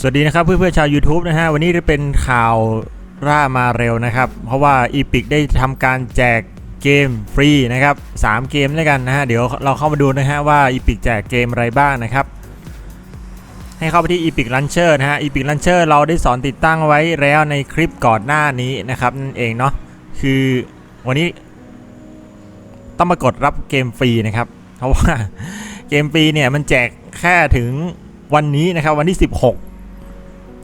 สวัสดีนะครับเพื่อนๆชาว YouTube นะฮะวันนี้จะเป็นข่าวร่ามาเร็วนะครับ เพราะว่า Epic ได้ทำการแจกเกมฟรีนะครับ3เกมด้วยกันนะฮะเดี๋ยวเราเข้ามาดูนะฮะว่า Epic แจกเกมอะไรบ้างนะครับ ให้เข้าไปที่ Epic Launcher นะฮะ Epic Launcher เราได้สอนติดตั้งไว้แล้วในคลิปก่อนหน้านี้นะครับนั่นเองเนาะคือวันนี้ต้องมากดรับเกมฟรีนะครับ เพราะว่าเกมฟรีเนี่ยมันแจกแค่ถึงวันนี้นะครับวันที่ 16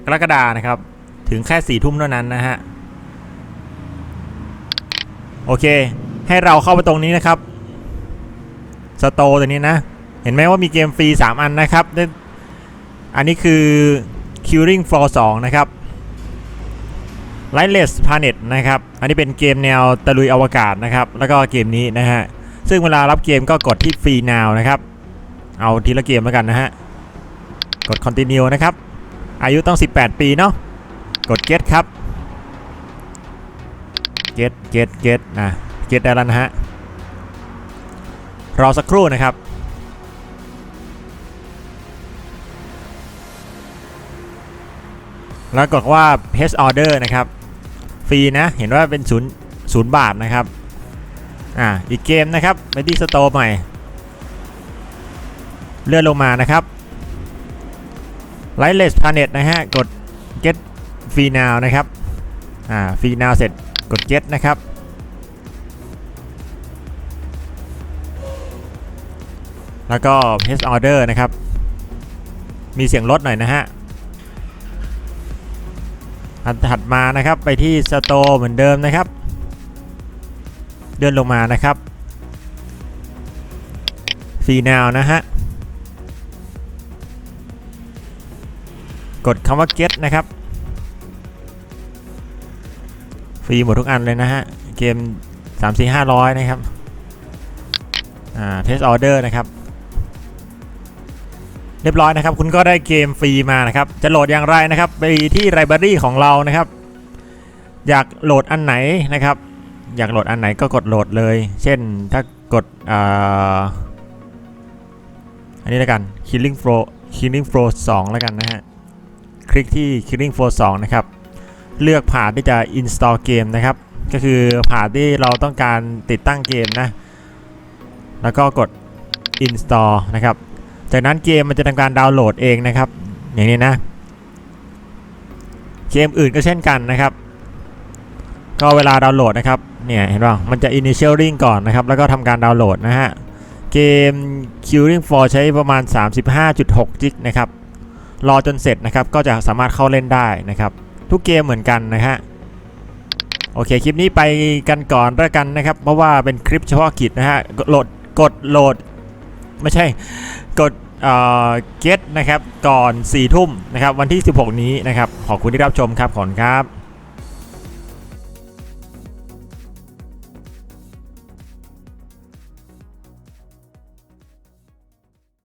กรกฎานะครับ ถึงแค่สี่ทุ่มเท่านั้นนะฮะ โอเค ให้เราเข้าไปตรงนี้นะครับ สโตตัวนี้นะ เห็นไหมว่ามีเกมฟรี 3 อันนะครับ อันนี้คือ Killing Floor 2 นะครับ Lightless Planet นะครับ อันนี้เป็นเกมแนวตะลุยอวกาศนะครับ แล้วก็เกมนี้นะฮะ ซึ่งเวลารับเกมก็กดที่ Free Now นะครับ เอาทีละเกมแล้วกันนะฮะ กด Continue นะครับ อายุต้อง 18 ปีเนาะกด get ครับ get get get นะ get ได้แล้วนะฮะรอสักครู่นะครับแล้วกดว่า page order นะครับ ฟรีนะ เห็นว่าเป็น0 0บาทนะครับ อ่า อีกเกมนะครับไปที่สโตร์ใหม่ เลื่อนลงมานะครับ Lightless Planet นะฮะ กด get free now นะครับ อ่า free now เสร็จกด get นะครับ แล้วก็ place order นะครับ มีเสียงลดหน่อยนะฮะ อันถัดมานะครับไปที่ Store เหมือนเดิมนะครับ เดินลงมานะครับ free now นะฮะ กดคำว่า get นะครับ ฟรีหมดทุกอันเลยนะฮะ เกม 3 4 500 นะครับ อ่า test order นะครับ เรียบร้อยนะครับ คุณก็ได้เกมฟรีมานะครับ จะโหลดอย่างไรนะครับ ไปที่ library ของเรานะครับ อยากโหลดอันไหนนะครับ อยากโหลดอันไหนก็กดโหลดเลย เช่น ถ้ากด อ่า อันนี้แล้วกัน killing floor killing floor 2แล้วกันนะฮะ คลิกที่ Killing Floor 2 นะครับ เลือกผ่านที่จะ install เกมนะครับ ก็คือผ่านที่เราต้องการติดตั้งเกมนะ แล้วก็กด install นะครับ จากนั้นเกมมันจะทำการดาวน์โหลดเองนะครับ อย่างนี้นะ เกมอื่นก็เช่นกันนะครับ ก็เวลาดาวน์โหลดนะครับ เนี่ยเห็นป่ะมันจะ initialing ก่อนนะครับ แล้วก็ทำการดาวน์โหลดนะฮะ เกม Killing Floor ใช้ประมาณ 35.6 จิกนะครับ รอจนเสร็จนะครับ ก็จะสามารถเข้าเล่นได้นะครับ ทุกเกมเหมือนกันนะฮะโอเค คลิปนี้ไปกันก่อนแล้วกันนะครับ เพราะว่าเป็นคลิปเฉพาะกิจนะฮะโหลดกดโหลด ไม่ใช่กดเอ่อเกตนะครับ ก่อน4ทุ่มนะครับ วันที่ 16 นี้นะครับ ขอบคุณที่รับชมครับ ขอบคุณครับ